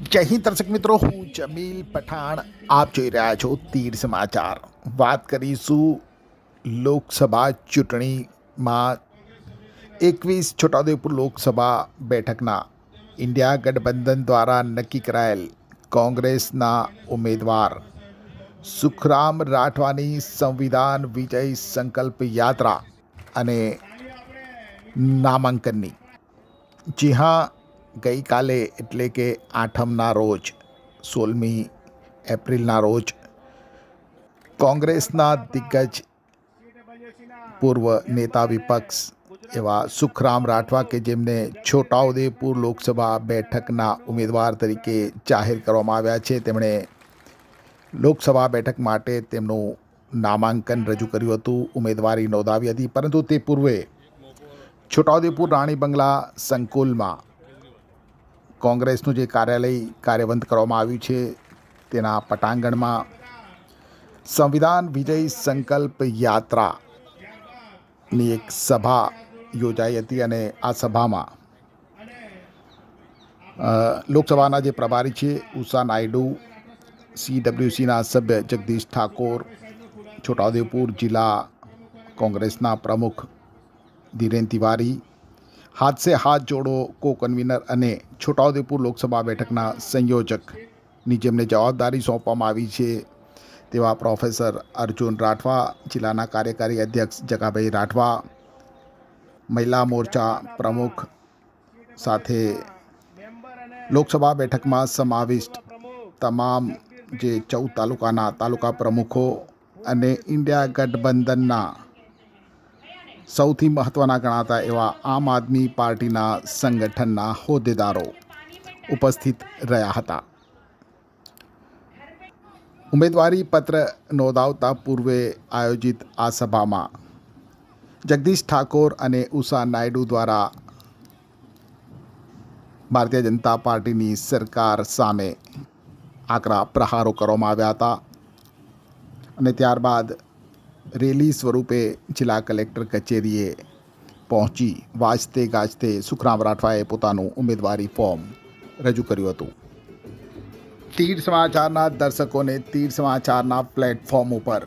જય હિન્દ દર્શક મિત્રો, હું જમીલ પઠાણ. આપ જોઈ રહ્યા છો તીર સમાચાર. વાત કરીશું લોકસભા ચૂંટણીમાં. એકવીસ છોટાઉદેપુર લોકસભા બેઠકના ઇન્ડિયા ગઠબંધન દ્વારા નક્કી કરાયેલ કોંગ્રેસના ઉમેદવાર સુખરામ રાઠવાની સંવિધાન વિજય સંકલ્પ યાત્રા અને નામાંકનની. જી હા ગઈકાલે એટલે કે આઠમના રોજ, સોળમી એપ્રિલના રોજ, કોંગ્રેસના દિગ્ગજ પૂર્વ નેતા વિપક્ષ એવા સુખરામ રાઠવા કે જેમને છોટાઉદેપુર લોકસભા બેઠકના ઉમેદવાર તરીકે જાહેર કરવામાં આવ્યા છે, તેમણે લોકસભા બેઠક માટે તેમનું નામાંકન રજૂ કર્યું હતું, ઉમેદવારી નોંધાવી હતી, પરંતુ તે પૂર્વે છોટાઉદેપુર રાણી બંગલા સંકુલમાં કોંગ્રેસનું જે કાર્યાલય કાર્યબંધ કરવામાં આવ્યું છે, તેના પટાંગણમાં સંવિધાન વિજય સંકલ્પ યાત્રાની એક સભા યોજાઈ હતી અને આ સભામાં લોકસભાના જે પ્રભારી છે, ઉષા નાયડુ, સીડબ્લ્યુસીના સભ્ય જગદીશ ઠાકોર, છોટાઉદેપુર જિલ્લા કોંગ્રેસના પ્રમુખ ધીરેન તિવારી હાથ સે હાથ જોડો કો કન્વીનર અને છોટાઉદેપુર લોકસભા બેઠકના સંયોજકની જેમને જવાબદારી સોંપવામાં આવી છે તેવા પ્રોફેસર અર્જુન રાઠવા, જિલ્લાના કાર્યકારી અધ્યક્ષ જગાભાઈ રાઠવા, મહિલા મોરચા પ્રમુખ સાથે લોકસભા બેઠકમાં સમાવિષ્ટ તમામ જે ચૌદ તાલુકાના તાલુકા પ્રમુખો અને ઇન્ડિયા ગઠબંધનના સૌથી મહત્ત્વના ગણાતા એવા આમ આદમી પાર્ટીના સંગઠનના હોદ્દેદારો ઉપસ્થિત રહ્યા હતા. ઉમેદવારી પત્ર નોંધાવતા પૂર્વે આયોજિત આ સભામાં જગદીશ ઠાકોર અને ઉષા નાયડુ દ્વારા ભારતીય જનતા પાર્ટીની સરકાર સામે આકરા પ્રહારો કરવામાં આવ્યા હતા. અને ત્યારબાદ રેલી સ્વરૂપે જિલ્લા કલેક્ટર કચેરીએ પહોંચી વાજતે ગાજતે સુખરામ રાઠવાએ પોતાનું ઉમેદવારી ફોર્મ રજૂ કર્યું હતું. તીર સમાચારના દર્શકોને તીર સમાચારના પ્લેટફોર્મ ઉપર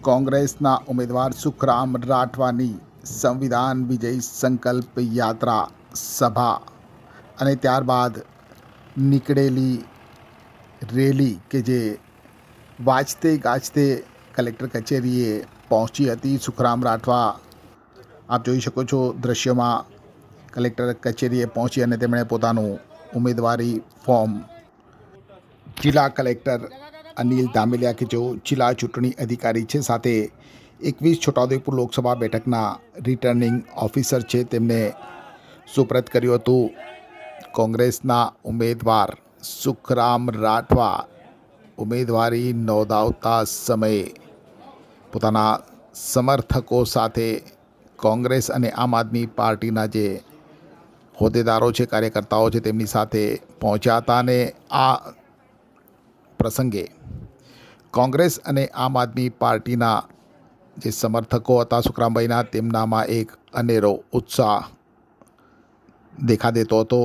કોંગ્રેસના ઉમેદવાર સુખરામ રાઠવાની સંવિધાન વિજય સંકલ્પ યાત્રા સભા અને ત્યારબાદ નીકળેલી રેલી કે જે વાંચતે ગાજતે કલેક્ટર કચેરીએ પહોંચી હતી સુખરામ રાઠવા આપ જોઈ શકો છો દૃશ્યમાં કલેક્ટર કચેરીએ પહોંચી અને તેમણે પોતાનું ઉમેદવારી ફોર્મ જિલ્લા કલેક્ટર અનિલ દામેલિયા કે જેઓ જિલ્લા ચૂંટણી અધિકારી છે સાથે એકવીસ છોટાઉદેપુર લોકસભા બેઠકના રિટર્નિંગ ઓફિસર છે તેમને સુપ્રત કર્યું હતું કોંગ્રેસના ઉમેદવાર સુખરામ રાઠવા ઉમેદવારી નોંધાવતા સમયે પોતાના સમર્થકો સાથે કોંગ્રેસ અને આમ આદમી પાર્ટીના જે હોદ્દેદારો છે, કાર્યકર્તાઓ છે, તેમની સાથે પહોંચ્યા હતા અને આ પ્રસંગે કોંગ્રેસ અને આમ આદમી પાર્ટીના જે સમર્થકો હતા સુખરામભાઈના, તેમનામાં એક અનેરો ઉત્સાહ દેખા દેતો હતો.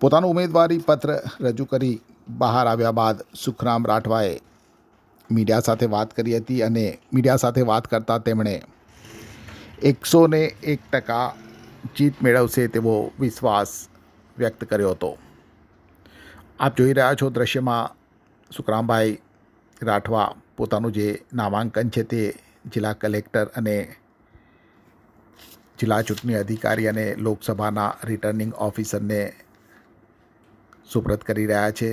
પોતાનું ઉમેદવારી પત્ર રજૂ કરી બહાર આવ્યા બાદ સુખરામ રાઠવાએ મીડિયા સાથે વાત કરી હતી અને મીડિયા સાથે વાત કરતાં તેમણે એકસો ને એક ટકા જીત મેળવશે તેવો વિશ્વાસ વ્યક્ત કર્યો હતો. આપ જોઈ રહ્યા છો દ્રશ્યમાં સુખરામભાઈ રાઠવા પોતાનું જે નામાંકન છે તે જિલ્લા કલેક્ટર અને જિલ્લા ચૂંટણી અધિકારી અને લોકસભાના રિટર્નિંગ ઓફિસરને સુપ્રત કરી રહ્યા છે.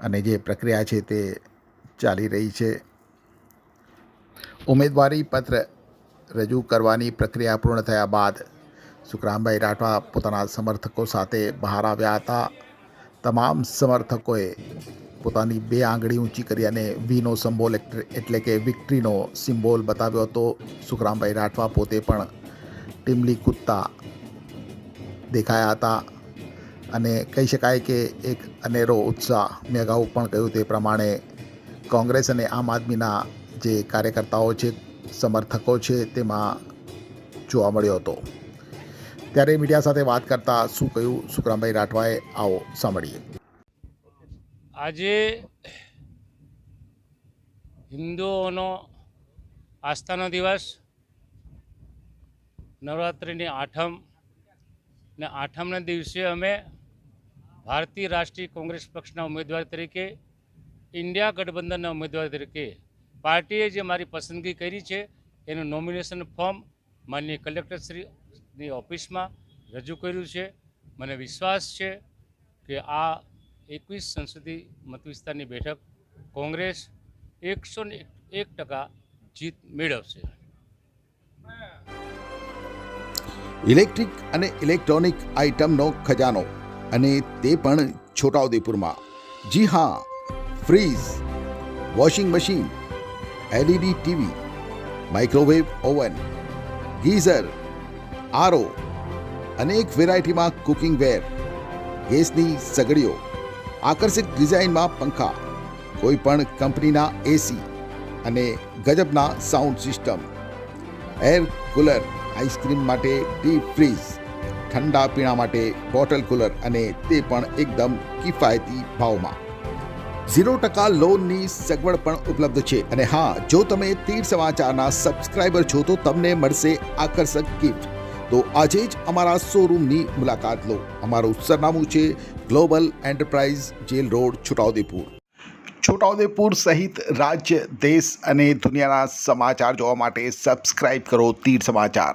અને જે પ્રક્રિયા છે તે ચાલી રહી છે. ઉમેદવારી પત્ર રજૂ કરવાની પ્રક્રિયા પૂર્ણ થયા બાદ સુખરામભાઈ રાઠવા પોતાના સમર્થકો સાથે બહાર આવ્યા હતા. તમામ સમર્થકોએ પોતાની બે આંગળી ઊંચી કરી અને વીનો સિમ્બોલ એટલે કે વિક્ટરીનો સિમ્બોલ બતાવ્યો હતો. સુખરામભાઈ રાઠવા પોતે પણ ટીમલી કૂદતા દેખાયા હતા. અને કહી શકાય કે એક અનેરો ઉત્સાહ મેં અગાઉ પણ કહ્યું તે પ્રમાણે કોંગ્રેસ અને આમ આદમીના જે કાર્યકર્તાઓ છે, સમર્થકો છે, તેમાં જોવા મળ્યો હતો. ત્યારે મીડિયા સાથે વાત કરતા શું કહ્યું? સુખરામભાઈ રાઠવાએ આવો સાંભળીએ. આજે હિન્દુઓનો આસ્થાનો દિવસ, નવરાત્રિની આઠમ ને આઠમના દિવસે અમે ભારતીય રાષ્ટ્રીય કોંગ્રેસ પક્ષના ઉમેદવાર તરીકે, ઇન્ડિયા ગઠબંધનના ઉમેદવાર તરીકે પાર્ટીએ જે મારી પસંદગી કરી છે, એનું નોમિનેશન ફોર્મ માનનીય કલેક્ટરશ્રીની ઓફિસમાં રજૂ કર્યું છે. મને વિશ્વાસ છે કે આ એકવીસ સંસદીય મતવિસ્તારની બેઠક કોંગ્રેસ એકસો એક ટકા જીત મેળવશે. ઇલેક્ટ્રિક અને ઇલેક્ટ્રોનિક આઇટમનો ખજાનો અને તે પણ છોટાઉદેપુરમાં. જી હા, fridge, washing machine, LED TV, microwave oven, geyser, RO અનેક વેરાયટીમાં કુકિંગ વેર, ગેસની સગડીઓ આકર્ષક ડિઝાઇનમાં પંખા, કોઈ પણ કંપનીના એસી અને ગજબના sound system, air cooler, ice cream માટે ડીપ ફ્રીઝ. ઠંડા પીણા માટે બોટલ કુલર અને તે પણ એકદમ કિફાયતી ભાવમાં. ઝીરો ટકા લોનની સગવડ પણ ઉપલબ્ધ છે અને હા, જો તમે તીર સમાચારના સબસ્ક્રાઇબર છો તો તમને મળશે આકર્ષક ગિફ્ટ તો આજે જ અમારા શોરૂમની મુલાકાત લો. અમારું સરનામું છે global enterprise jail road Chhotaudepur. Chhotaudepur સહિત રાજ્ય, દેશ અને દુનિયાના સમાચાર જોવા માટે સબસ્ક્રાઇબ કરો તીર સમાચાર.